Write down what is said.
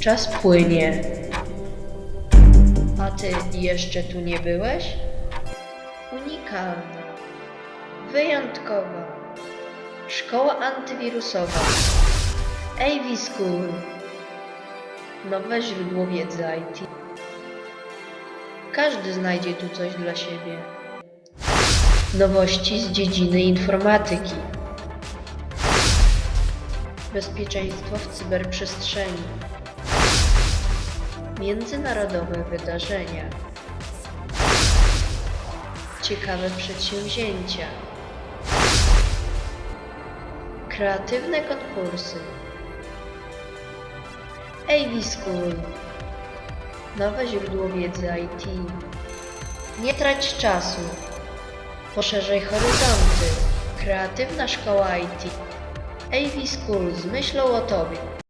Czas płynie. A ty jeszcze tu nie byłeś? Unikalna. Wyjątkowa. Szkoła antywirusowa. AV School. Nowe źródło wiedzy IT. Każdy znajdzie tu coś dla siebie. Nowości z dziedziny informatyki. Bezpieczeństwo w cyberprzestrzeni. Międzynarodowe wydarzenia. Ciekawe przedsięwzięcia. Kreatywne konkursy. AV School. Nowe źródło wiedzy IT. Nie trać czasu. Poszerzaj horyzonty. Kreatywna szkoła IT. AV School z myślą o Tobie.